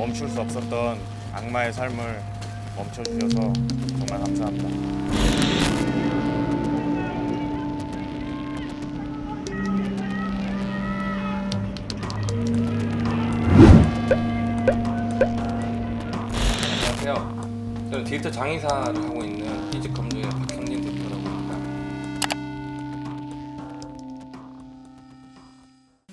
멈출 수 없었던 악마의 삶을 멈춰주셔서 정말 감사합니다. 안녕하세요. 저는 디지털 장의사를 하고 있는 이직 검도의 박형진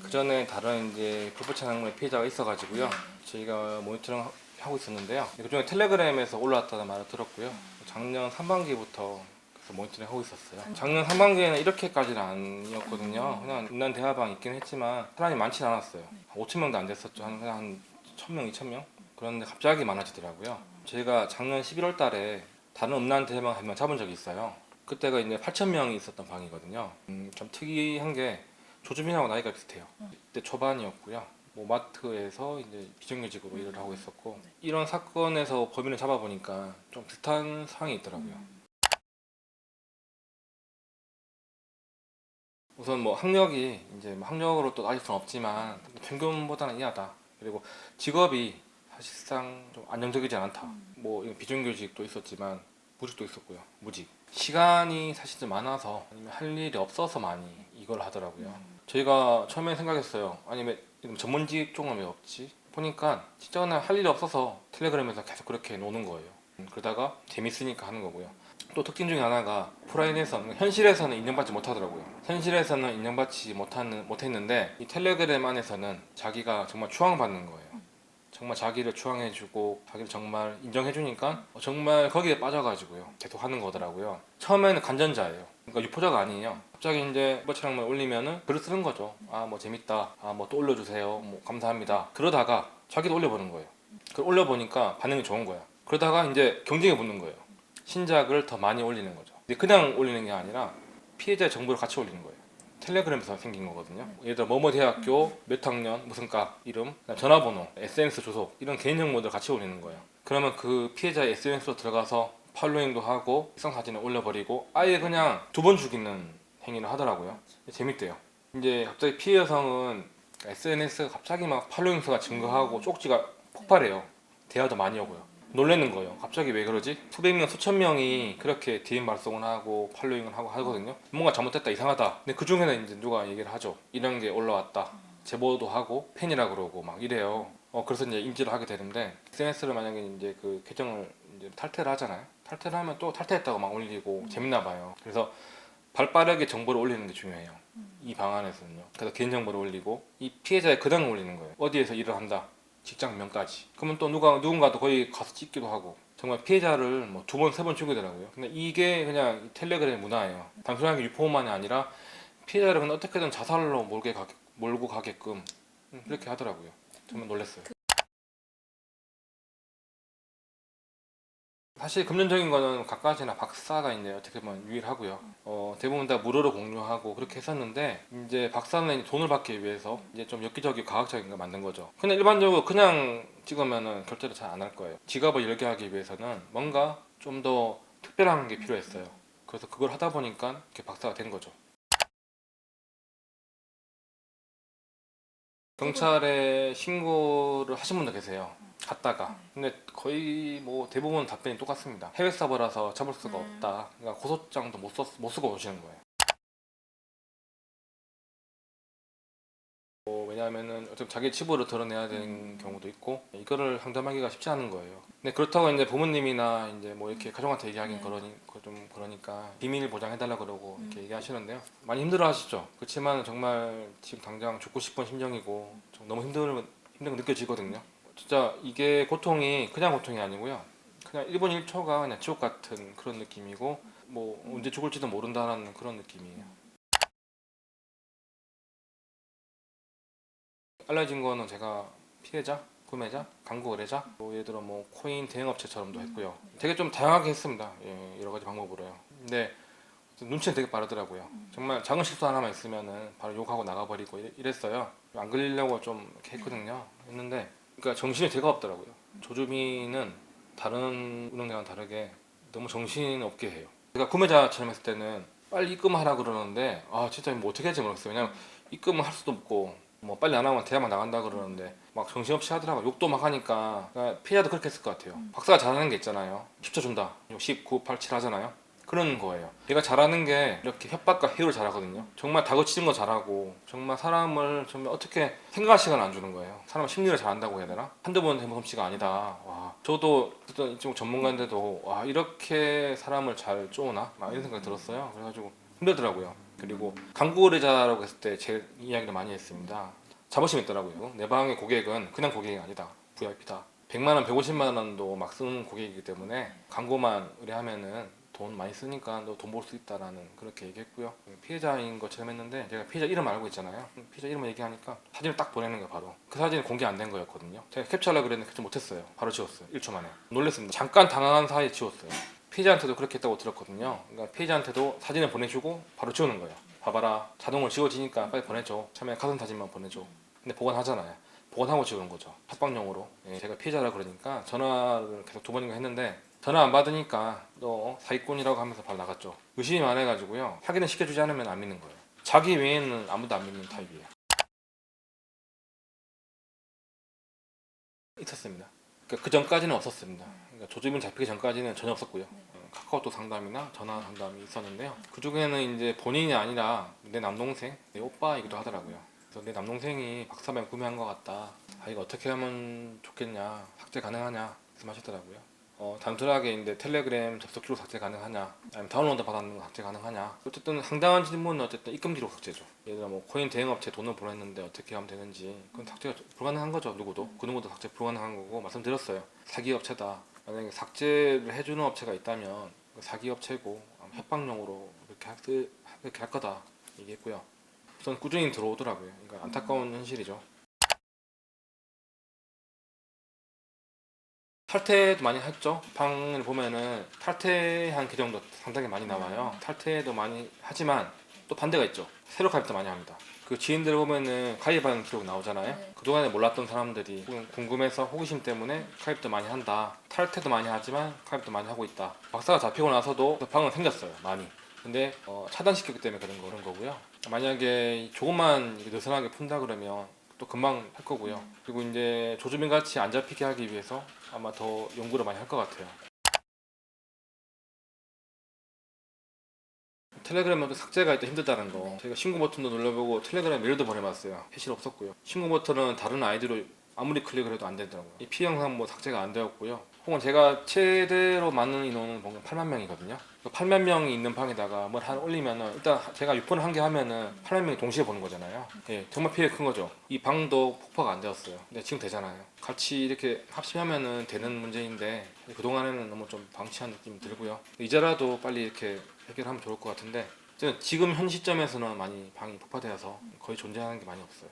그 전에 다른 이제 불법차 항공의 피해자가 있어가지고요. 저희가 모니터링 하- 하고 있었는데요. 그 중에 텔레그램에서 올라왔다는 말을 들었고요. 작년 상반기부터 그래서 모니터링 하고 있었어요. 작년 상반기에는 이렇게까지는 아니었거든요. 그냥 음란 대화방 있긴 했지만 사람이 많지는 않았어요. 5천 명도 안 됐었죠. 한, 그냥 한 1,000명, 2,000명? 그런데 갑자기 많아지더라고요. 저희가 작년 11월 달에 다른 음란 대방 한명 잡은 적이 있어요. 그때가 이제 8천 명이 있었던 방이거든요. 음, 좀 특이한 게 조주민하고 나이가 비슷해요. 그때 초반이었고요. 뭐 마트에서 이제 비정규직으로 일을 하고 있었고 이런 사건에서 범인을 잡아보니까 좀 비슷한 상황이 있더라고요. 우선 뭐 학력이 이제 뭐 학력으로 또 따질 수는 없지만 평균보다는 이하다. 그리고 직업이 사실상 좀 안정적이지 않다. 뭐 이거 비정규직도 있었지만 무직도 있었고요. 무직. 시간이 사실 좀 많아서 아니면 할 일이 없어서 많이 이걸 하더라고요. 저희가 처음에 생각했어요. 아니면 전문직 쪽은 왜 없지? 보니까 진짜 그냥 할 일이 없어서 텔레그램에서 계속 그렇게 노는 거예요. 음, 그러다가 재밌으니까 하는 거고요. 또 특징 중에 하나가 오프라인에서는 현실에서는 인정받지 못하더라고요. 현실에서는 인정받지 못하는 못했는데 이 텔레그램 안에서는 자기가 정말 추앙받는 거예요. 정말 자기를 추앙해주고 자기를 정말 인정해주니까 정말 거기에 빠져가지고요 계속 하는 거더라고요. 처음에는 간전자예요. 그러니까 유포자가 아니에요. 갑자기 이제 뭐처럼만 올리면은 글을 쓰는 거죠. 아 뭐 재밌다. 아 뭐 또 올려주세요. 뭐 감사합니다. 그러다가 자기도 올려보는 거예요. 그걸 올려보니까 반응이 좋은 거야. 그러다가 이제 경쟁에 붙는 거예요. 신작을 더 많이 올리는 거죠. 근데 그냥 올리는 게 아니라 피해자의 정보를 같이 올리는 거예요. 텔레그램에서 생긴 거거든요. 예를 들어 뭐뭐 대학교 몇 학년 무슨 과 이름 전화번호 SNS 주소 이런 개인 정보들 같이 올리는 거예요. 그러면 그 피해자의 SNS로 들어가서 팔로잉도 하고 일상 사진을 올려버리고 아예 그냥 두 번 죽이는 행위를 하더라고요. 재밌대요. 이제 갑자기 피해 여성은 SNS가 갑자기 막 팔로잉 수가 증가하고 쪽지가 폭발해요. 대화도 많이 오고요. 놀래는 거예요. 갑자기 왜 그러지? 수백 명, 수천 명이 그렇게 DM 발송을 하고 팔로잉을 하고 하거든요. 뭔가 잘못됐다, 이상하다. 근데 그 중에는 이제 누가 얘기를 하죠. 이런 게 올라왔다. 제보도 하고 팬이라 그러고 막 이래요. 어 그래서 이제 인지를 하게 되는데 SNS를 만약에 이제 그 계정을 이제 탈퇴를 하잖아요. 탈퇴를 하면 또 탈퇴했다고 막 올리고 재밌나 봐요. 그래서 발빠르게 정보를 올리는 게 중요해요. 이 방안에서는요. 그래서 개인 정보를 올리고 이 피해자의 근황을 올리는 거예요. 어디에서 일을 한다. 직장명까지. 그러면 또 누가 누군가도 거기 가서 찍기도 하고 정말 피해자를 뭐 두 번 세 번 죽이더라고요. 근데 이게 그냥 이 텔레그램 문화예요. 단순하게 유포만이 아니라 피해자를 어떻게든 자살로 몰게 가, 몰고 가게끔 음, 그렇게 하더라고요. 정말 놀랐어요. 사실 금전적인 거는 각가지나 박사가 이제 어떻게 보면 유일하고요. 어, 대부분 다 무료로 공유하고 그렇게 했었는데 이제 박사는 돈을 받기 위해서 이제 좀 엽기적이고 과학적인 거 만든 거죠. 그냥 일반적으로 그냥 찍으면은 결제를 잘 안 할 거예요. 지갑을 열게 하기 위해서는 뭔가 좀 더 특별한 게 필요했어요. 그래서 그걸 하다 보니까 이렇게 박사가 된 거죠. 경찰에 신고를 하신 분도 계세요. 갔다가 근데 거의 뭐 대부분 답변이 똑같습니다. 해외 서버라서 잡을 수가 음. 없다. 그러니까 고소장도 못, 썼, 못 쓰고 오시는 거예요. 뭐 왜냐하면은 어차피 자기 치부를 드러내야 되는 경우도 있고 이거를 상담하기가 쉽지 않은 거예요. 근데 그렇다고 이제 부모님이나 이제 뭐 이렇게 가족한테 얘기하긴 네. 그러니 그좀 그러니까 비밀 보장해달라 그러고 이렇게 음. 얘기하시는데요. 많이 힘들어하시죠. 그렇지만 정말 지금 당장 죽고 싶은 심정이고 좀 너무 힘든 힘든 거 느껴지거든요. 진짜 이게 고통이 그냥 고통이 아니고요. 그냥 1분 1초가 그냥 지옥 같은 그런 느낌이고 뭐 언제 죽을지도 모른다는 그런 느낌이에요. 알려진 거는 제가 피해자, 구매자, 광고 의뢰자, 뭐 예를 들어 뭐 코인 대행업체처럼도 했고요. 되게 좀 다양하게 했습니다. 예, 여러 가지 방법으로요. 근데 눈치는 되게 빠르더라고요. 정말 작은 실수 하나만 있으면은 바로 욕하고 나가버리고 이랬어요. 안 걸리려고 좀 이렇게 했거든요. 했는데 그러니까 정신이 되가 없더라고요. 조주민은 다른 운영자랑 다르게 너무 정신 없게 해요. 제가 구매자처럼 했을 때는 빨리 입금하라 그러는데 아 진짜 뭐 어떻게 할지 모르겠어요. 왜냐면 입금을 할 수도 없고 뭐 빨리 안 하면 대학만 나간다 그러는데 막 정신없이 하더라고 욕도 막 하니까 그러니까 피해자도 그렇게 했을 것 같아요 박사가 잘하는 게 있잖아요 10초 준다 10, 9, 8, 7 하잖아요 그런 거예요. 얘가 잘하는 게 이렇게 협박과 해요를 잘하거든요. 정말 다그치는 거 잘하고 정말 사람을 정말 어떻게 생각할 시간을 안 주는 거예요. 사람 심리를 잘한다고 해야 되나? 한두 번 해본 솜씨가 아니다. 와 저도 어떤 이쪽 전문가인데도 와 이렇게 사람을 잘 쪼나? 막 이런 생각이 들었어요. 그래가지고 힘들더라고요. 그리고 광고 의뢰자라고 했을 때 제 이야기를 많이 했습니다. 자부심 있더라고요. 내 방의 고객은 그냥 고객이 아니다. VIP다. 100만 원, 150만 원도 막 쓰는 고객이기 때문에 광고만 의뢰하면은 돈 많이 쓰니까 너 돈 벌 수 있다라는 그렇게 얘기했고요. 피해자인 것처럼 했는데 제가 피해자 이름 알고 있잖아요. 피해자 이름을 얘기하니까 사진을 딱 보내는 거예요, 바로. 그 사진이 공개 안 된 거였거든요. 제가 캡처하려고 그랬는데 캡처 못했어요. 바로 지웠어요. 1초 만에. 놀랬습니다. 잠깐 당황한 사이에 지웠어요. 피해자한테도 그렇게 했다고 들었거든요. 그러니까 피해자한테도 사진을 보내주고 바로 지우는 거예요. 봐봐라. 자동으로 지워지니까 빨리 보내줘. 처음에 가슴 사진만 보내줘. 근데 보관하잖아요. 보관하고 지우는 거죠. 합방용으로. 예, 제가 피해자라 그러니까 전화를 계속 두 번인가 했는데 전화 안 받으니까 너 사기꾼이라고 하면서 바로 나갔죠. 의심이 많아가지고요. 확인을 시켜주지 않으면 안 믿는 거예요. 자기 외에는 아무도 안 믿는 타입이에요. 있었습니다. 그러니까 그 전까지는 없었습니다. 그러니까 조주빈 잡히기 전까지는 전혀 없었고요. 어, 카카오톡 상담이나 전화 상담이 있었는데요. 그 중에는 이제 본인이 아니라 내 남동생, 내 오빠이기도 하더라고요. 그래서 내 남동생이 박사면 구매한 것 같다. 아 이거 어떻게 하면 좋겠냐, 삭제 가능하냐 말씀하셨더라고요. 어, 단순하게 이제 텔레그램 접속 기록 삭제 가능하냐, 아니면 다운로드 받았는 거 삭제 가능하냐. 어쨌든 상당한 질문은 어쨌든 입금 기록 삭제죠. 예를 들어 뭐 코인 대행 업체 돈을 보냈는데 어떻게 하면 되는지 그건 삭제가 불가능한 거죠. 누구도 그 누구도 삭제 불가능한 거고 말씀드렸어요. 사기 업체다. 만약에 삭제를 해주는 업체가 있다면 그 사기 업체고 협박용으로 이렇게 할, 때- 이렇게 할 거다 얘기했고요. 우선 꾸준히 들어오더라고요. 그러니까 안타까운 현실이죠. 탈퇴도 많이 했죠. 방을 보면은 탈퇴한 계정도 상당히 많이 나와요. 탈퇴도 많이 하지만 또 반대가 있죠. 새로 가입도 많이 합니다. 그 지인들 보면은 가입하는 기록 나오잖아요. 네. 그동안에 몰랐던 사람들이 궁금해서 호기심 때문에 가입도 많이 한다. 탈퇴도 많이 하지만 가입도 많이 하고 있다. 박사가 잡히고 나서도 그 방은 생겼어요. 많이. 근데 어, 차단시켰기 때문에 그런, 거, 그런 거고요. 만약에 조금만 느슨하게 푼다 그러면 또 금방 할 거고요. 그리고 이제 조주민 같이 안 잡히게 하기 위해서 아마 더 연구를 많이 할 것 같아요. 텔레그램은 또 삭제가 일단 힘들다는 거. 제가 신고 버튼도 눌러보고 텔레그램 메일도 보내봤어요. 해실 없었고요. 신고 버튼은 다른 아이디로 아무리 클릭을 해도 안 되더라고요. 이피 영상 뭐 삭제가 안 되었고요. 혹은 제가 최대로 많은 인원은 보면 8만 명이거든요. 그 8만 명이 있는 방에다가 뭘 하나 올리면은 일단 제가 유포를 한 개 하면은 8만 명이 동시에 보는 거잖아요. 예, 정말 피해 큰 거죠. 이 방도 폭파가 안 되었어요. 근데 지금 되잖아요. 같이 이렇게 합심하면은 되는 문제인데 그동안에는 너무 좀 방치한 느낌이 들고요. 이제라도 빨리 이렇게 해결하면 좋을 것 같은데 지금 현 시점에서는 많이 방이 폭파되어서 거의 존재하는 게 많이 없어요.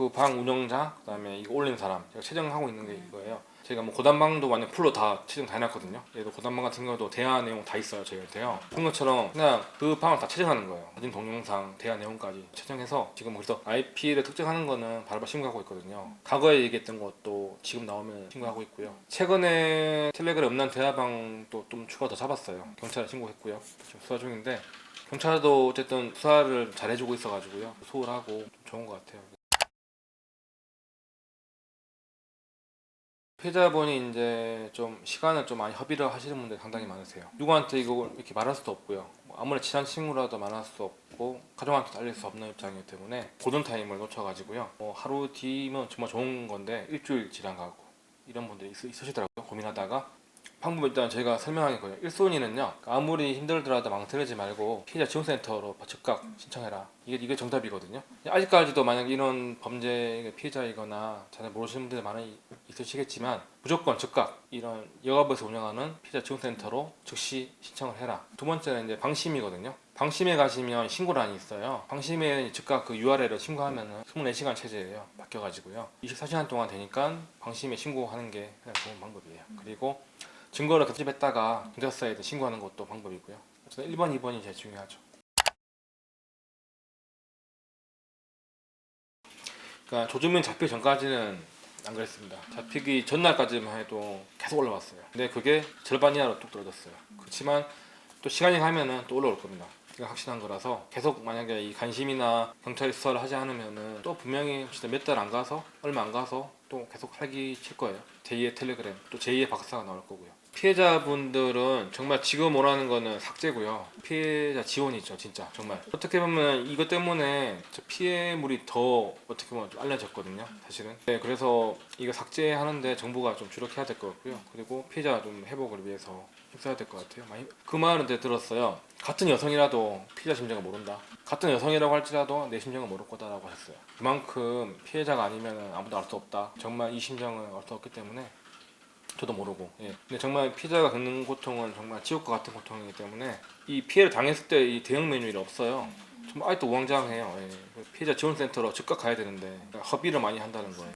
그 방 운영자 그다음에 이거 올린 사람 제가 채정하고 있는 게 이거예요. 제가 뭐 고단방도 완전 풀로 다 채정 다 해놨거든요. 얘도 고단방 같은 경우도 대화 내용 다 있어요 저희한테요. 그런 것처럼 그냥 그 방을 다 채정하는 거예요. 사진 동영상 대화 내용까지 채정해서 지금 그래서 IP를 특정하는 거는 바로바로 신고하고 있거든요. 과거에 얘기했던 것도 지금 나오면 신고하고 있고요. 최근에 텔레그램 음란 대화방도 좀 추가 더 잡았어요. 경찰에 신고했고요. 지금 수사 중인데 경찰도 어쨌든 수사를 잘 해주고 있어가지고요. 소홀하고 좀 좋은 것 같아요. 피해자분이 이제 좀 시간을 좀 많이 허비를 하시는 분들이 상당히 많으세요. 누구한테 이거 이렇게 말할 수도 없고요. 뭐 아무리 친한 친구라도 말할 수 없고 가족한테 알릴 수 없는 입장이기 때문에 고든 타임을 놓쳐가지고요. 뭐 하루 뒤면 정말 좋은 건데 일주일 지난 가고 이런 분들이 있, 있으시더라고요. 고민하다가 방법 일단 제가 설명하는 거예요. 1순위는요. 아무리 힘들더라도 망설이지 말고 피해자 지원센터로 즉각 신청해라. 이게 이게 정답이거든요. 아직까지도 만약 이런 범죄 피해자이거나 잘 모르시는 분들 많이 있으시겠지만 무조건 즉각 이런 여가부에서 운영하는 피해자 지원센터로 즉시 신청을 해라. 두 번째는 이제 방심이거든요. 방심에 가시면 신고란이 있어요. 방심에 즉각 그 URL을 신고하면은 24시간 체제예요. 바뀌어가지고요. 24시간 동안 되니까 방심에 신고하는 게 그냥 좋은 방법이에요. 그리고 증거를 겹집했다가 경찰서에 신고하는 것도 방법이고요. 어쨌든 1번, 2번이 제일 중요하죠. 그러니까 조주민 잡히기 전까지는 안 그랬습니다. 잡히기 전날까지만 해도 계속 올라왔어요. 근데 그게 절반 이하로 뚝 떨어졌어요. 그렇지만 또 시간이 가면은 또 올라올 겁니다. 확신한 거라서 계속 만약에 이 관심이나 경찰이 수사를 하지 않으면은 또 분명히 진짜 몇 달 안 가서 얼마 안 가서 또 계속 활기 칠 거예요. 제2의 텔레그램 또 제2의 박사가 나올 거고요. 피해자분들은 정말 지금 원하는 거는 삭제고요. 피해자 지원이죠, 진짜 정말. 어떻게 보면 이것 때문에 저 피해물이 더 어떻게 보면 좀 알려졌거든요, 사실은. 네, 그래서 이거 삭제하는데 정부가 좀 주력해야 될 것 같고요. 그리고 피해자 좀 회복을 위해서 힘써야 될 것 같아요. 많이 그 말은 데 들었어요. 같은 여성이라도 피해자 심정을 모른다. 같은 여성이라고 할지라도 내 심정을 모를 거다라고 하셨어요. 그만큼 피해자가 아니면 아무도 알 수 없다. 정말 이 심정을 알수 없기 때문에 저도 모르고. 예. 근데 정말 피해자가 겪는 고통은 정말 지옥과 같은 고통이기 때문에 이 피해를 당했을 때 이 대응 메뉴가 없어요. 정말 아직도 우왕좌왕해요. 예. 피해자 지원센터로 즉각 가야 되는데 허비를 많이 한다는 거예요.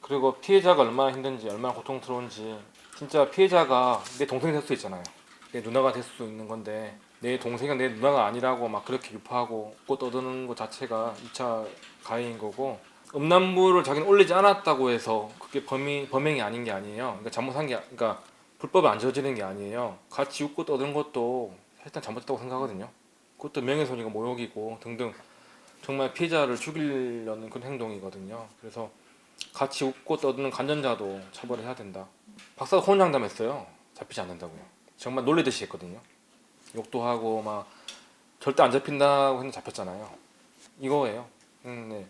그리고 피해자가 얼마나 힘든지 얼마나 고통스러운지 진짜 피해자가 내 동생이 될 수도 있잖아요. 내 누나가 될 수도 있는 건데 내 동생이 내 누나가 아니라고 막 그렇게 유포하고 꽃 얻는 것 자체가 2차 가해인 거고 음란물을 자기는 올리지 않았다고 해서 그게 범이 범행이 아닌 게 아니에요. 그러니까 잘못한 게 아- 그러니까 불법이 안 저지른 게 아니에요. 같이 웃고 떠드는 것도 일단 잘못했다고 생각하거든요. 그것도 명예훼손이고 모욕이고 등등 정말 피해자를 죽이려는 그런 행동이거든요. 그래서 같이 웃고 떠드는 간전자도 처벌을 해야 된다. 박사가 혼장담했어요. 잡히지 않는다고요. 정말 놀리듯이 했거든요. 욕도 하고 막 절대 안 잡힌다고 했는데 잡혔잖아요. 이거예요. 음, 네.